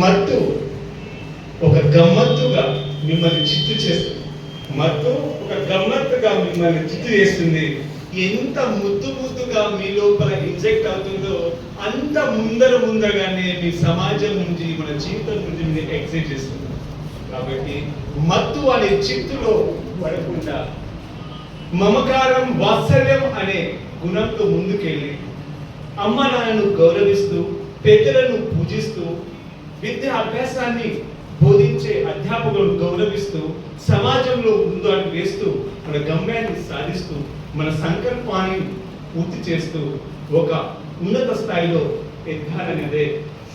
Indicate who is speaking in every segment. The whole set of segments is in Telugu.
Speaker 1: మత్తు ఒక గమ్మత్తుగా మిమ్మల్ని చిత్తు చేస్తుంది. మత్తు ఒక గమ్మత్తుగా మిమ్మల్ని చిత్తు చేస్తుంది. ఎంత ముద్దు ముద్దుగా మీ లోపల ఇంజెక్ట్ అవుతుందో అంత ముందర ముందరగానే మీ సమాజం నుంచి మన జీవితం నుంచి మీరు ఎగ్జిట్ చేస్తుంది కాబట్టి మత్తు అనే చిత్తులో పడకుండా మమకారం వాత్సల్యం అనే గుణంతో ముందుకెళ్ళి అమ్మ నాన్నను గౌరవిస్తూ పెద్దలను పూజిస్తూ విద్య అభ్యాసాన్ని బోధించే అధ్యాపకులను గౌరవిస్తూ సమాజంలో ముందు అటు వేస్తూ మన గమ్యాన్ని సాధిస్తూ మన సంకల్పాన్ని పూర్తి చేస్తూ ఒక ఉన్నత స్థాయిలో ఎదగాలనేదే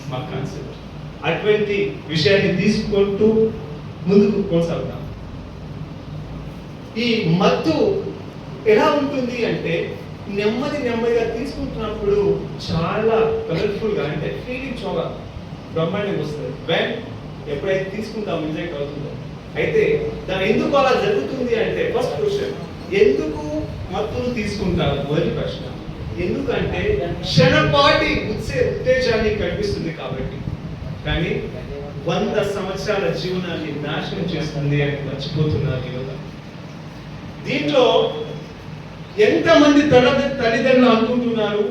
Speaker 1: మా కాన్సెప్ట్ అటువంటి విషయాన్ని తీసుకుంటూ ముందుకు కొనసాగుతాం ఈ మత్తు ఎలా ఉంటుంది అంటే నెమ్మది నెమ్మదిగా తీసుకుంటున్నప్పుడు చాలా కలర్ఫుల్గా అంటే ఫీలింగ్ చూడాలి బ్రహ్మాండం వస్తుంది. వెన్ ఎప్పుడైతే తీసుకుంటాం రిజెక్ట్ అవుతుందో అయితే దాని ఎందుకు అలా జరుగుతుంది అంటే ఫస్ట్ క్వశ్చన్ ఎందుకు మత్తులు తీసుకుంటారు? మొదటి ప్రశ్న. ఎందుకంటే క్షణపాటి ఉత్సే ఉత్తేజాన్ని కనిపిస్తుంది కాబట్టి. కానీ వంద సంవత్సరాల జీవనాన్ని నాశనం చేస్తుంది అని మర్చిపోతున్నారు యువత. దీంట్లో ఎంతమంది తల తల్లిదండ్రులు అనుకుంటున్నారు?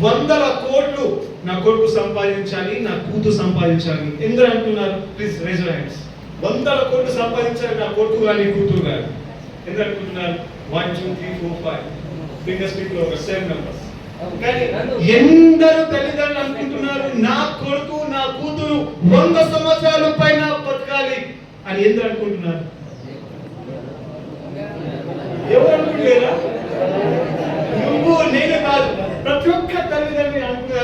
Speaker 1: వందల కోట్లు నా కొడుకు సంపాదించాలి నా కూతురు సంపాదించాలి. ఎందుకు అంటున్నారు? ప్లీజ్ రేజ్ హ్యాండ్స్ వందల కోట్లు సంపాదించాలి నా కొడుకు కానీ కూతురు కానీ ఎందుకు అనుకుంటున్నారు one two three four five fingers people ఒక సెవెన్ మెంబర్స్ కానీ ఎందరు తల్లిదండ్రులు అనుకుంటున్నారు నా కొడుకు నా కూతురు వంద సంవత్సరాల పైన బతకాలి అని ఎందుకు అనుకుంటున్నారు? ఎవరు అనుకుంటలేరా నువ్వు నేను కాదు ప్రతి ఒక్క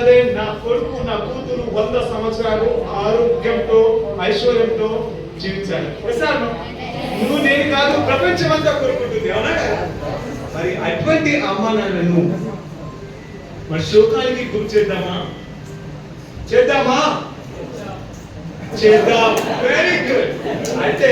Speaker 1: తల్లిదండ్రి నా కొడుకు నా కూతురు వంద సంవత్సరాలు ఆరోగ్యంతో ఐశ్వర్యంతో జీవించాలి. ప్రసాద్ నువ్వు నేను కాదు ప్రపంచం అంతా కోరుకుంటుంది అవునా కదా? మరి అటువంటి అమ్మ నాన్నను మరి శోకానికి గురి చేద్దామా? చేద్దామా? చేద్దాం. వెరీ గుడ్ అయితే